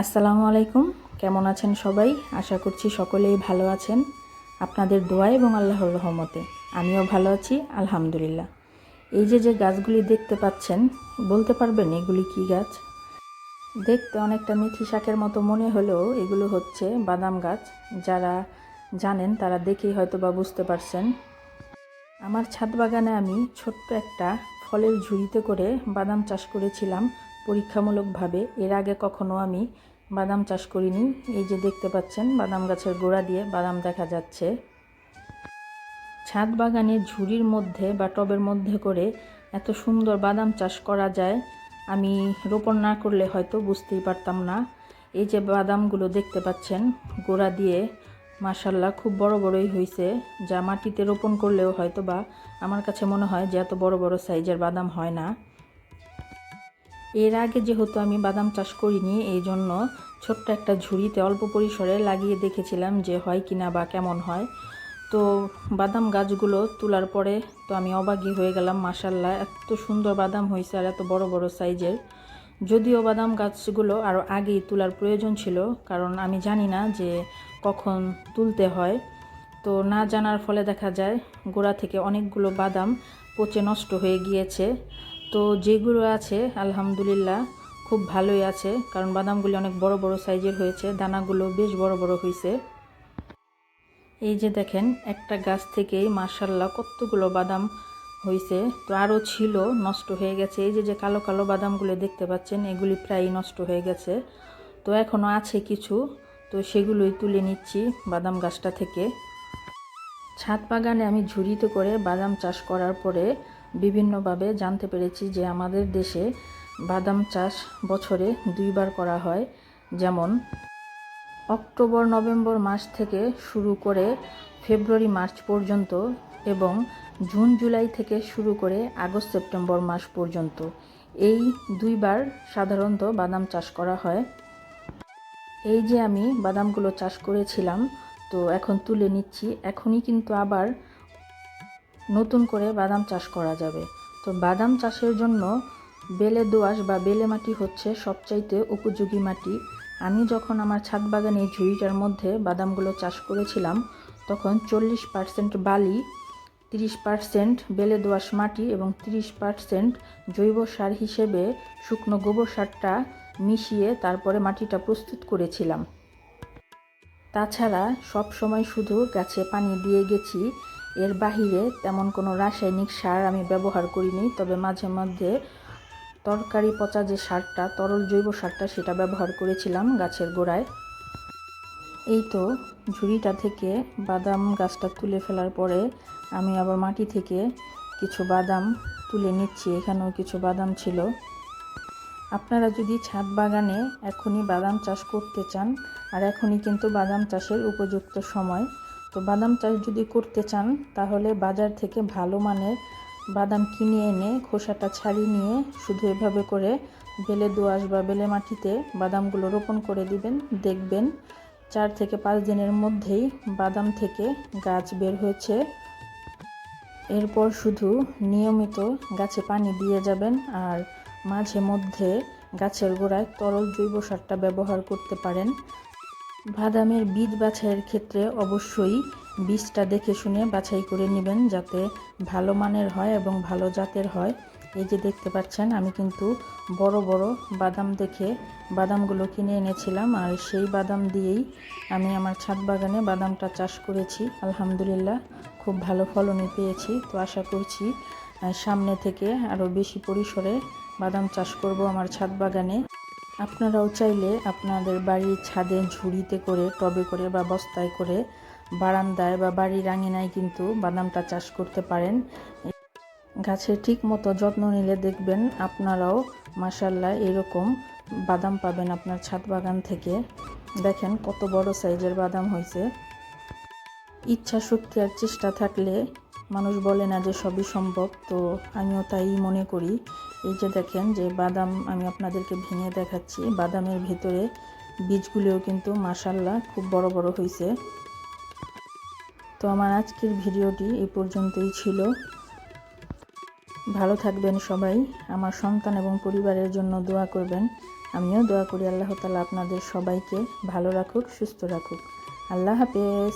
আসসালামু আলাইকুম। কেমন আছেন সবাই? আশা করছি সকলেই ভালো আছেন। আপনাদের দোয়া এবং আল্লাহর রহমতে আমিও ভালো আছি, আলহামদুলিল্লাহ। এই যে যে গাছগুলি দেখতে পাচ্ছেন, বলতে পারবেন এগুলি কি গাছ? দেখতে অনেকটা মিথি শাকের মতো মনে হলেও এগুলো হচ্ছে বাদাম গাছ। যারা জানেন তারা দেখেই হয়তো বা বুঝতে পারছেন। আমার ছাদ বাগানে আমি ছোট্ট একটা ফলের ঝুড়িতে করে বাদাম চাষ করেছিলাম। পরীক্ষামূলকভাবে। এর আগে কখনো আমি বাদাম চাষ করিনি। এই যে দেখতে পাচ্ছেন, বাদাম গাছের গোড়া দিয়ে বাদাম দেখা যাচ্ছে। ছাদ বাগানে ঝুড়ির মধ্যে বা টবের মধ্যে করে এত সুন্দর বাদাম চাষ করা যায়, আমি রোপণ না করলে হয়তো বুঝতেই পারতাম না। এই যে বাদামগুলো দেখতে পাচ্ছেন, গোড়া দিয়ে মাশাল্লাহ খুব বড় বড়ই হয়েছে যা মাটিতে রোপণ করলেও হয়তো বা আমার কাছে মনে হয় যে এত বড় বড় সাইজের বাদাম হয় না। এর আগে যেহেতু আমি বাদাম চাষ করিনি, এই জন্য ছোট্ট একটা ঝুড়িতে অল্প পরিসরে লাগিয়ে দেখেছিলাম যে হয় কিনা বা কেমন হয়। তো বাদাম গাছগুলো তোলার পরে তো আমি অবাগই হয়ে গেলাম মাসাল্লাহ এত সুন্দর বাদাম হয়েছে আর এত বড় বড় সাইজের। যদিও বাদাম গাছগুলো আরও আগেই তোলার প্রয়োজন ছিল, কারণ আমি জানি না যে কখন তুলতে হয়। তো না জানার ফলে দেখা যায় গোড়া থেকে অনেকগুলো বাদাম পচে নষ্ট হয়ে গিয়েছে। তো যেগুলো আছে, আলহামদুলিল্লাহ, খুব ভালোই আছে। কারণ বাদামগুলি অনেক বড় বড় সাইজের হয়েছে, দানাগুলো বেশ বড় বড় হয়েছে। এই যে দেখেন, একটা গাছ থেকেই মার্শাল্লাহ কতগুলো বাদাম হয়েছে। তো আরও ছিল, নষ্ট হয়ে গেছে। এই যে যে কালো কালো বাদামগুলো দেখতে পাচ্ছেন, এগুলি প্রায় নষ্ট হয়ে গেছে। তো এখনও আছে কিছু, তো সেগুলোই তুলে নিচ্ছি বাদাম গাছটা থেকে। ছাদ বাগানে আমি ঝুড়িতে করে বাদাম চাষ করার পরে বিভিন্নভাবে জানতে পেরেছি যে আমাদের দেশে বাদাম চাষ বছরে দুইবার করা হয়। যেমন, অক্টোবর, নভেম্বর মাস থেকে শুরু করে ফেব্রুয়ারি, মার্চ পর্যন্ত এবং জুন, জুলাই থেকে শুরু করে আগস্ট, সেপ্টেম্বর মাস পর্যন্ত এই দুইবার সাধারণত বাদাম চাষ করা হয়। এই যে আমি বাদামগুলো চাষ করেছিলাম, তো এখন তুলে নিচ্ছি। এখনই কিন্তু আবার নতুন করে বাদাম চাষ করা যাবে। তো বাদাম চাষের জন্য বেলে দোআঁশ বা বেলে মাটি হচ্ছে সবচাইতে উপযোগী মাটি। আমি যখন আমার ছাদ বাগানে ঝুড়িটার মধ্যে বাদামগুলো চাষ করেছিলাম, তখন চল্লিশ পার্সেন্ট বালি, তিরিশ পার্সেন্ট বেলে দোআঁশ মাটি এবং তিরিশ পার্সেন্ট জৈব সার হিসেবে শুকনো গোবর সারটা মিশিয়ে তারপরে মাটিটা প্রস্তুত করেছিলাম। তাছাড়া সব সময় শুধু গাছে পানি দিয়ে গেছি এর বাহিরে তেমন কোনো রাসায়নিক সার আমি ব্যবহার করিনি, তবে মাঝে মধ্যে তরকারি পচা যে সারটা, তরল জৈব সারটা সেটা ব্যবহার করেছিলাম গাছের গোড়ায়। এই তো ঝুড়িটা থেকে বাদাম গাছটা তুলে ফেলার পরে আমি আবার মাটি থেকে কিছু বাদাম তুলে নিচ্ছি, এখানেও কিছু বাদাম ছিল। আপনারা যদি ছাদ বাগানে এখনই বাদাম চাষ করতে চান, আর এখনই কিন্তু বাদাম চাষের উপযুক্ত সময় তো বাদাম চাষ যদি করতে চান, তাহলে বাজার থেকে ভালো মানের বাদাম কিনে এনে খোসাটা ছাড়িয়ে নিয়ে শুধু এভাবে করে বেলে দোআঁশ বা বেলে মাটিতে বাদামগুলো রোপণ করে দিবেন। দেখবেন চার থেকে পাঁচ দিনের মধ্যেই বাদাম থেকে গাছ বের হয়েছে। এরপর শুধু নিয়মিত গাছে পানি দিয়ে যাবেন আর মাঝে মধ্যে গাছের গোড়ায় তরল জৈব সারটা ব্যবহার করতে পারেন। বাদামের বীজ বাছাইয়ের ক্ষেত্রে অবশ্যই বীজটা দেখে শুনে বাছাই করে নেবেন যাতে ভালো মানের হয় এবং ভালো জাতের হয়। এই যে দেখতে পাচ্ছেন, আমি কিন্তু বড় বড় বাদাম দেখে বাদামগুলো কিনে এনেছিলাম আর সেই বাদাম দিয়েই আমি আমার ছাদ বাগানে বাদামটা চাষ করেছি। আলহামদুলিল্লাহ, খুব ভালো ফলনই পেয়েছি। তো আশা করছি সামনে থেকে আরও বেশি পরিসরে বাদাম চাষ করব আমার ছাদ বাগানে। আপনারাও চাইলে আপনাদের বাড়ির ছাদে ঝুড়িতে করে, টবে করে বা বস্তায় করে বারান্দায় বা বাড়ির আঙিনায় কিন্তু বাদামটা চাষ করতে পারেন। গাছের ঠিক মতো যত্ন নিলে দেখবেন আপনারাও মাসাল্লাহ এরকম বাদাম পাবেন আপনার ছাদ বাগান থেকে। দেখেন কত বড় সাইজের বাদাম হয়েছে। ইচ্ছা শক্তি আর চেষ্টা থাকলে মানুষ বলে না যে সবই সম্ভব, তো আমিও তাই মনে করি। এই যে দেখেন যে বাদাম আমি আপনাদেরকে ভেঙে দেখাচ্ছি, বাদামের ভেতরে বীজগুলিও কিন্তু মাসাল্লাহ খুব বড় বড় হয়েছে তো আমার আজকের ভিডিওটি এই পর্যন্তই ছিল। ভালো থাকবেন সবাই, আমার সন্তান এবং পরিবারের জন্য দোয়া করবেন। আমিও দোয়া করি আল্লাহ তালা আপনাদের সবাইকে ভালো রাখুক, সুস্থ রাখুক। আল্লাহ হাফেজ।